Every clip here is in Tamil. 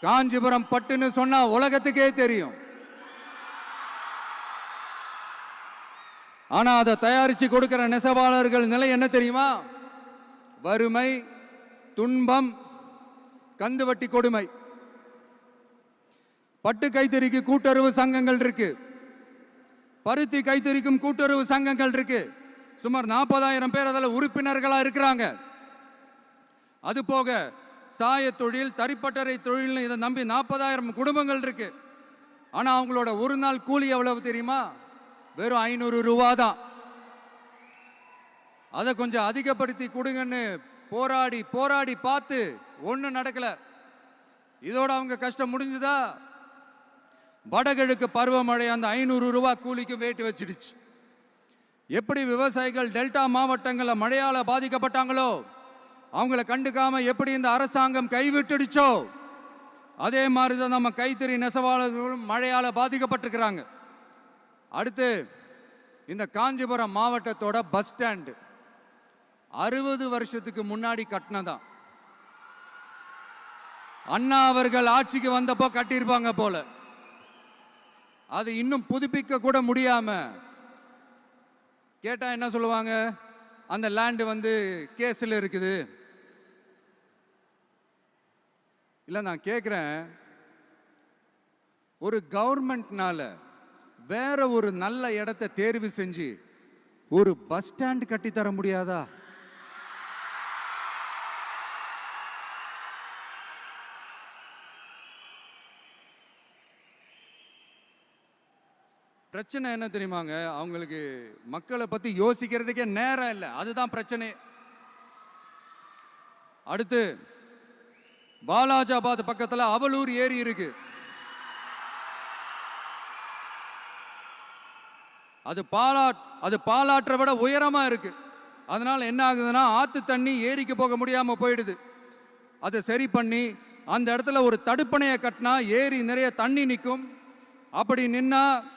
காஞ்சிபுரம் பட்டுன்னு சொன்னா உலகத்துக்கே தெரியும். ஆனா அதை தயாரிச்சு கொடுக்கிற நெசவாளர்கள் நிலை என்ன தெரியுமா? வறுமை துன்பம் கந்துவட்டி கொடுமை. பட்டு கைத்தறிக்கு கூட்டுறவு சங்கங்கள் இருக்கு. பருத்தி கைத்தறிக்கும் கூட்டுறவு சங்கங்கள் இருக்கு. சுமார் நாற்பதாயிரம் பேர் அதில் உறுப்பினர்களாக இருக்கிறாங்க. அது போக சாய தொழில் தறிப்பட்டறை தொழில்னு இதை நம்பி நாற்பதாயிரம் குடும்பங்கள் இருக்கு. ஆனால் அவங்களோட ஒரு நாள் கூலி எவ்வளவு தெரியுமா? வெறும் ஐநூறு ரூபா தான். அதை கொஞ்சம் அதிகப்படுத்தி கொடுங்கன்னு போராடி போராடி பார்த்து ஒன்றும் நடக்கலை. இதோட அவங்க கஷ்டம் முடிஞ்சுதா? வடகிழக்கு பருவமழை அந்த ஐநூறு ரூபா கூலிக்கு வேட்டு வச்சிடுச்சு. எப்படி விவசாயிகள் டெல்டா மாவட்டங்களில் மழையால் பாதிக்கப்பட்டாங்களோ? அவங்கள கண்டுக்காம எப்படி இந்த அரசாங்கம் கைவிட்டுடுச்சோ? அதே மாதிரி தான் நம்ம கைத்தறி நெசவாளர்களும் மழையால பாதிக்கப்பட்டிருக்கிறாங்க. அடுத்து இந்த காஞ்சிபுரம் மாவட்டத்தோட பஸ் ஸ்டாண்டு. அறுபது வருஷத்துக்கு முன்னாடி கட்டினதான். அண்ணா அவர்கள் ஆட்சிக்கு வந்தப்போ கட்டியிருப்பாங்க போல. அது இன்னும் புதுப்பிக்க கூட முடியாம கேட்டா என்ன சொல்லுவாங்க? அந்த லேண்டு வந்து கேஸில் இருக்குது. இல்லை நான் கேட்குறேன் ஒரு கவர்மெண்ட்னால வேற ஒரு நல்ல இடத்த தேர்வு செஞ்சு ஒரு பஸ் ஸ்டாண்ட் கட்டித்தர முடியாதா? பிரச்சனை என்ன தெரியுமாங்க? அவங்களுக்கு மக்களை பத்தி யோசிக்கிறதுக்கே நேரம் இல்லை. அதுதான் பிரச்சனை. அடுத்து பாலாஜாபாத் பக்கத்தில் அவலூர் ஏரி இருக்கு. அது பாலாட் அது பாலாற்றை விட உயரமா இருக்கு. அதனால என்ன ஆகுதுன்னா ஆத்து தண்ணி ஏரிக்கு போக முடியாம போயிடுது. அதை சரி பண்ணி அந்த இடத்துல ஒரு தடுப்பணையை கட்டினா ஏரி நிறைய தண்ணி நிற்கும் அப்படி நின்னா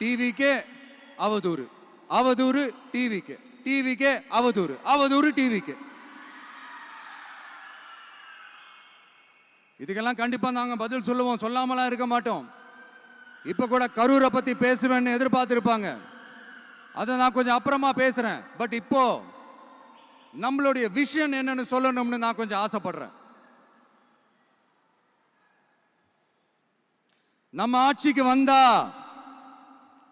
டிவிக்கே அவதூறு. அவதூறு டிவிக்கு. டிவிக்கே அவதூறு. அவதூறு டிவிக்கு. இதுக்கெல்லாம் கண்டிப்பாக நாங்கள் பதில் சொல்லுவோம். சொல்லாமலாம் இருக்க மாட்டோம். இப்போ கூட கரூரை பற்றி பேசுவேன்னு எதிர்பார்த்துருப்பாங்க. அதை நான் கொஞ்சம் அப்புறமா பேசுகிறேன் பட் இப்போ நம்மளுடைய விஷன் என்னன்னு சொல்லணும்னு நான் கொஞ்சம் ஆசைப்படுறேன். நம்ம ஆட்சிக்கு வந்தா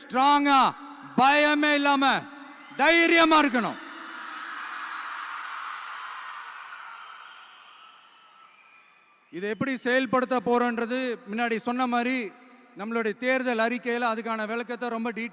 ஸ்ட்ராங்கா பயமே இல்லாம தைரியமா இருக்கணும். இதை எப்படி செயல்படுத்த போறோன்றது முன்னாடி சொன்ன மாதிரி நம்மளுடைய தேர்தல் அறிக்கையில் அதுக்கான விளக்கத்தை ரொம்ப டீ